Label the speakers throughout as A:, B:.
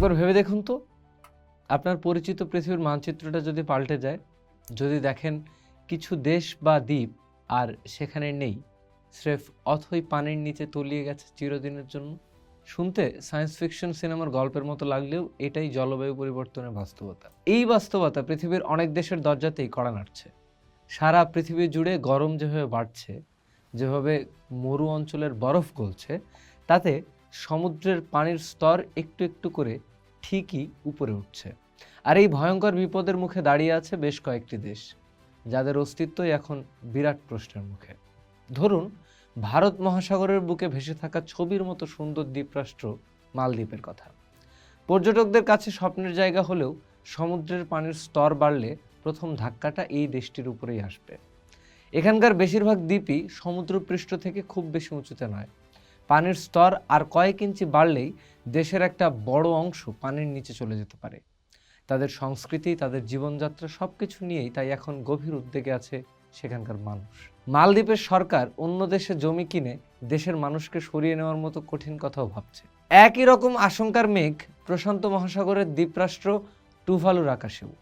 A: একবার ভেবে দেখুন তো। আপনার পরিচিত পৃথিবীর মানচিত্রটা যদি পাল্টে যায়, যদি দেখেন কিছু দেশ বা দ্বীপ আর সেখানে নেই, স্রেফ অথই পানির নিচে তলিয়ে গেছে চিরদিনের জন্য। শুনতে সায়েন্স ফিকশন সিনেমার গল্পের মতো লাগলেও এটাই জলবায়ু পরিবর্তনের বাস্তবতা। এই বাস্তবতা পৃথিবীর অনেক দেশের দরজাতেই কড়া নাড়ছে। সারা পৃথিবী জুড়ে গরম যেভাবে বাড়ছে, যেভাবে মরু অঞ্চলের বরফ গলছে, তাতে সমুদ্রের পানির স্তর একটু একটু করে ঠিকই উপরে উঠছে। আর এই ভয়ঙ্কর বিপদের মুখে দাঁড়িয়ে আছে বেশ কয়েকটি দেশ, যাদের অস্তিত্বই এখন বিরাট প্রশ্নের মুখে। ধরুন, ভারত মহাসাগরের বুকে ভেসে থাকা ছবির মতো সুন্দর দ্বীপরাষ্ট্র মালদ্বীপের কথা। পর্যটকদের কাছে স্বপ্নের জায়গা হলেও সমুদ্রের পানির স্তর বাড়লে প্রথম ধাক্কাটা এই দেশটির উপরেই আসবে। এখানকার বেশিরভাগ দ্বীপই সমুদ্রপৃষ্ঠ থেকে খুব বেশি উঁচুতে নয় পানির স্তর আর কয়েক ইঞ্চি বাড়লেই দেশের একটা বড় অংশ পানির নিচে চলে যেতে পারে। তাদের সংস্কৃতি, তাদের জীবনযাত্রা সব কিছু নিয়েই তাই এখন গভীর উদ্বেগে আছে সেখানকার মানুষ। মালদ্বীপের সরকার অন্য দেশে জমি কিনে দেশের মানুষকে সরিয়ে নেওয়ার মতো কঠিন কথাও ভাবছে। একই রকম আশঙ্কার মেঘ প্রশান্ত মহাসাগরের দ্বীপরাষ্ট্র টুভালুর আকাশেও।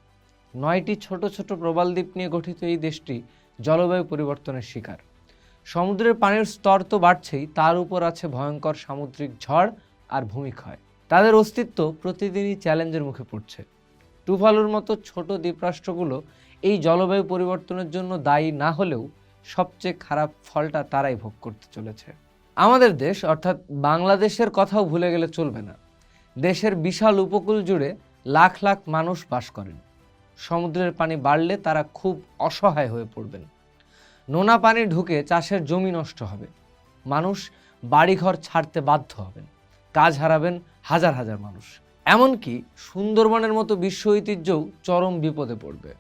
A: নয়টি ছোট ছোট প্রবাল দ্বীপ নিয়ে গঠিত এই দেশটি জলবায়ু পরিবর্তনের শিকার। সমুদ্রের পানির স্তর তো বাড়ছেই, তার উপর আছে ভয়ঙ্কর সামুদ্রিক ঝড় আর ভূমিক্ষয়। তাদের অস্তিত্ব প্রতিদিনই চ্যালেঞ্জের মুখে পড়ছে। টুভালুর মতো ছোট দ্বীপরাষ্ট্রগুলো এই জলবায়ু পরিবর্তনের জন্য দায়ী না হলেও সবচেয়ে খারাপ ফলটা তারাই ভোগ করতে চলেছে। আমাদের দেশ, অর্থাৎ বাংলাদেশের কথাও ভুলে গেলে চলবে না। দেশের বিশাল উপকূল জুড়ে লাখ লাখ মানুষ বাস করেন। সমুদ্রের পানি বাড়লে তারা খুব অসহায় হয়ে পড়বেন। নোনা পানি ঢুকে চাষের জমি নষ্ট হবে। মানুষ বাড়িঘর ছাড়তে বাধ্য হবেন। কাজ হারাবেন হাজার হাজার মানুষ। এমনকি সুন্দরবনের মতো বিশ্ব ঐতিহ্যও চরম বিপদে পড়বে।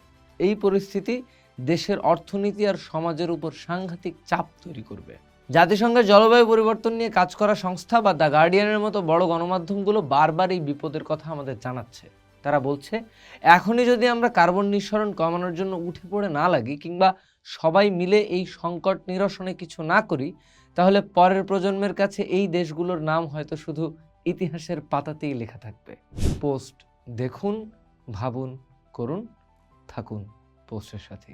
A: এই পরিস্থিতি দেশের অর্থনীতি আর সমাজের উপর সাংঘাতিক চাপ তৈরি করবে। জাতিসংঘের জলবায়ু পরিবর্তন নিয়ে কাজ করা সংস্থা বা দ্য গার্ডিয়ানের মতো বড় গণমাধ্যমগুলো বারবার এই বিপদের কথা আমাদের জানাচ্ছে। তারা বলছে, এখনই যদি আমরা কার্বন নিঃসরণ কমানোর জন্য উঠে পড়ে না লাগি কিংবা সবাই মিলে এই সংকট নিরসনে কিছু না করি, তাহলে পরের প্রজন্মের কাছে এই দেশগুলোর নাম হয়তো শুধু ইতিহাসের পাতাতেই লেখা থাকবে। পোস্ট দেখুন, ভাবুন, করুন, থাকুন পোস্টের সাথে